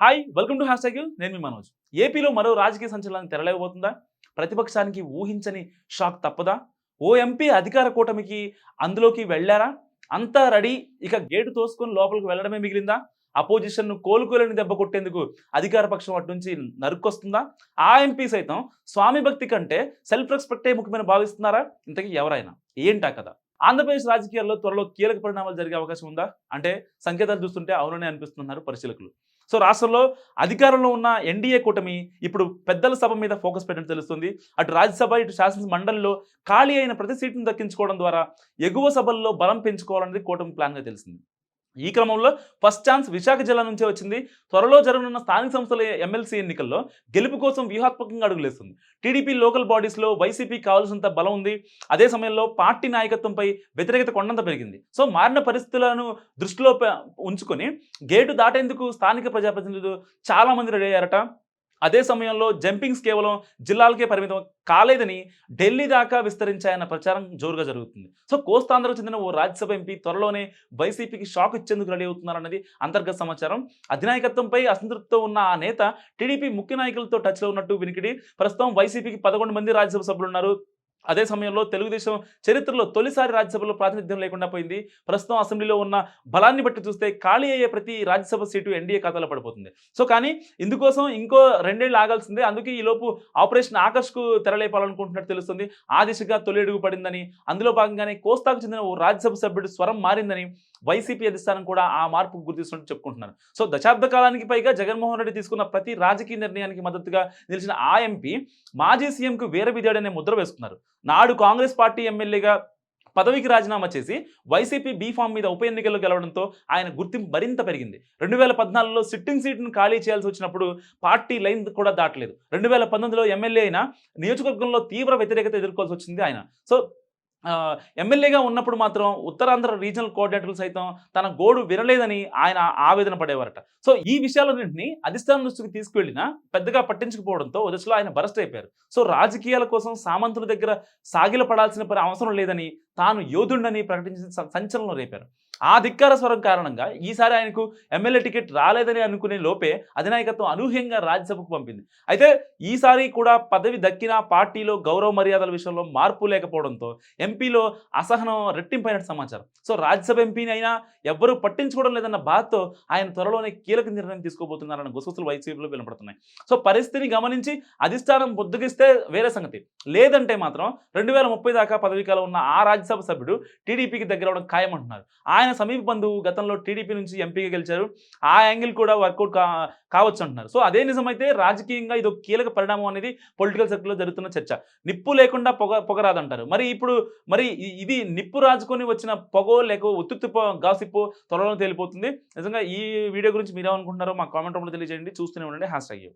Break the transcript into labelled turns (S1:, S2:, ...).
S1: Hi welcome to hashtag నేను మీ మనోజ్. ఏపీలో మరో రాజకీయ సంచలనం తెరలేకపోతుందా? ప్రతిపక్షానికి ఊహించని షాక్ తప్పదా? ఓ ఎంపీ అధికార కూటమికి అందులోకి వెళ్ళారా? అంతా రెడీ ఇక గేటు తోసుకొని లోపలికి వెళ్ళడమే మిగిలిందా? అపోజిషన్ను కోలుకోలేని దెబ్బ కొట్టేందుకు అధికార పక్షం అటు నుంచి నరుక్కొస్తుందా? ఆ ఎంపీ సైతం స్వామి భక్తి కంటే సెల్ఫ్ రెస్పెక్టే ముఖ్యమైన భావిస్తున్నారా? ఇంతకీ ఎవరైనా? ఏంటా కదా ఆంధ్రప్రదేశ్ రాజకీయాల్లో త్వరలో కీలక పరిణామాలు జరిగే అవకాశం ఉందా? అంటే సంకేతాలు చూస్తుంటే అవుననే అనిపిస్తున్నారు పరిశీలకులు. సో రాష్ట్రంలో అధికారంలో ఉన్న ఎన్డీఏ కూటమి ఇప్పుడు పెద్దల సభ మీద ఫోకస్ పెట్టడం తెలుస్తుంది. అటు రాజ్యసభ ఇటు శాసన మండలిలో ఖాళీ అయిన ప్రతి సీటును దక్కించుకోవడం ద్వారా ఎగువ సభల్లో బలం పెంచుకోవాలనేది కూటమి ప్లాన్గా తెలిసింది. ఈ క్రమంలో ఫస్ట్ ఛాన్స్ విశాఖ జిల్లా నుంచే వచ్చింది. త్వరలో జరగనున్న స్థానిక సంస్థల ఎమ్మెల్సీ ఎన్నికల్లో గెలుపు కోసం వ్యూహాత్మకంగా అడుగులేస్తుంది. టీడీపీ లోకల్ బాడీస్లో వైసీపీ కావాల్సినంత బలం ఉంది. అదే సమయంలో పార్టీ నాయకత్వంపై వ్యతిరేకత కొండంత పెరిగింది. సో మారిన పరిస్థితులను దృష్టిలో ఉంచుకొని గేటు దాటేందుకు స్థానిక ప్రజాప్రతినిధులు చాలామంది రెడీ అయ్యారట. అదే సమయంలో జంపింగ్స్ కేవలం జిల్లాలకే పరిమితం కాలేదని ఢిల్లీ దాకా విస్తరించాయన్న ప్రచారం జోరుగా జరుగుతుంది. సో కోస్తాంధ్రకు చెందిన ఓ రాజ్యసభ ఎంపీ త్వరలోనే వైసీపీకి షాక్ ఇచ్చేందుకు రెడీ అవుతున్నారన్నది అంతర్గత సమాచారం. అధినాయకత్వంపై అసంతృప్తితో ఉన్న ఆ నేత టీడీపీ ముఖ్య నాయకులతో టచ్లో ఉన్నట్టు వినికిడి. ప్రస్తుతం వైసీపీకి పదకొండు మంది రాజ్యసభ సభ్యులు ఉన్నారు అదే సమయంలో తెలుగుదేశం చరిత్రలో తొలిసారి రాజ్యసభలో ప్రాతినిధ్యం లేకుండా పోయింది. ప్రస్తుతం అసెంబ్లీలో ఉన్న బలాన్ని బట్టి చూస్తే ఖాళీ అయ్యే ప్రతి రాజ్యసభ సీటు ఎన్డీఏ ఖాతాలో పడిపోతుంది. సో కానీ ఇందుకోసం ఇంకో రెండేళ్ళు ఆగాల్సిందే. అందుకే ఈలోపు ఆపరేషన్ ఆకర్ష్కు తెరలేపాలనుకుంటున్నట్టు తెలుస్తుంది. ఆ దిశగా తొలి అడుగు పడిందని అందులో భాగంగానే కోస్తాకు చెందిన ఓ రాజ్యసభ సభ్యుడు స్వరం మారిందని వైసీపీ అధిష్టానం కూడా ఆ మార్పుకు గుర్తిస్తున్నట్టు చెప్పుకుంటున్నారు. సో దశాబ్ద కాలానికి పైగా జగన్మోహన్ రెడ్డి తీసుకున్న ప్రతి రాజకీయ నిర్ణయానికి మద్దతుగా నిలిచిన ఆ ఎంపీ మాజీ సీఎంకు వేరే విధాడనే ముద్ర వేసుకున్నారు. నాడు కాంగ్రెస్ పార్టీ ఎమ్మెల్యేగా పదవికి రాజీనామా చేసి వైసీపీ బీఫామ్ మీద ఉప ఎన్నికల్లో గెలవడంతో ఆయన గుర్తింపు మరింత పెరిగింది. రెండు వేల పద్నాలుగులో సిట్టింగ్ సీట్ను ఖాళీ చేయాల్సి వచ్చినప్పుడు పార్టీ లైన్ కూడా దాటలేదు. రెండు వేల పంతొమ్మిదిలో ఎమ్మెల్యే అయినా నియోజకవర్గంలో తీవ్ర వ్యతిరేకత ఎదుర్కోవాల్సి వచ్చింది ఆయన. సో ఎమ్మెల్యేగా ఉన్నప్పుడు మాత్రం ఉత్తరాంధ్ర రీజనల్ కోఆర్డినేటర్లు సైతం తన గోడు వినలేదని ఆయన ఆవేదన పడేవారట. సో ఈ విషయాలన్నింటినీ అధిష్టానం దృష్టికి తీసుకువెళ్ళినా పెద్దగా పట్టించకపోవడంతో ఓ దశలో ఆయన బరస్ట్ అయిపోయారు. సో రాజకీయాల కోసం సామంతుల దగ్గర సాగిలపడాల్సిన పని అవసరం లేదని తాను యోధుండని ప్రకటించిన స- సంచలనం రేపారు. ఆ ధిక్కార స్వరం కారణంగా ఈసారి ఆయనకు ఎమ్మెల్యే టికెట్ రాలేదని అనుకునే లోపే అధినాయకత్వం అనూహ్యంగా రాజ్యసభకు పంపింది. అయితే ఈసారి కూడా పదవి దక్కిన పార్టీలో గౌరవ మర్యాదల విషయంలో మార్పు లేకపోవడంతో ఎంపీలో అసహనం రెట్టింపైనట్టు సమాచారం. సో రాజ్యసభ ఎంపీని అయినా ఎవ్వరూ పట్టించుకోవడం లేదన్న బాధతో ఆయన త్వరలోనే కీలక నిర్ణయం తీసుకోబోతున్నారన్న గుసగుసలు వైసీపీలో వినపడుతున్నాయి సో పరిస్థితిని గమనించి అధిష్టానం బుద్ధగిస్తే వేరే సంగతి. లేదంటే మాత్రం రెండు వేల ముప్పై దాకా పదవీకాలం ఉన్న ఆ రాజ్యసభ సభ్యుడు టీడీపీకి దగ్గర అవడం ఖాయమంటున్నారు. ఆయన సమీప బంధువు గతంలో టీడీపీ నుంచి ఎంపీగా గెలిచారు. ఆ యాంగిల్ కూడా వర్కౌట్ కా కావచ్చు అంటున్నారు. సో అదే నిజమైతే రాజకీయంగా ఇది ఒక కీలక పరిణామం అనేది పొలిటికల్ సర్కిల్లో జరుగుతున్న చర్చ. నిప్పు లేకుండా పొగ పొగరాదంటారు మరి ఇప్పుడు మరి ఇది నిప్పు రాజుకొని వచ్చిన పొగో లేక ఒత్తుత్తు గాసిప్పు త్వరలో తేలిపోతుంది. నిజంగా ఈ వీడియో గురించి మీరేమనుకుంటున్నారో మా కామెంట్ రూమ్లో తెలియజేయండి. చూస్తూనే ఉండండి. Hash tag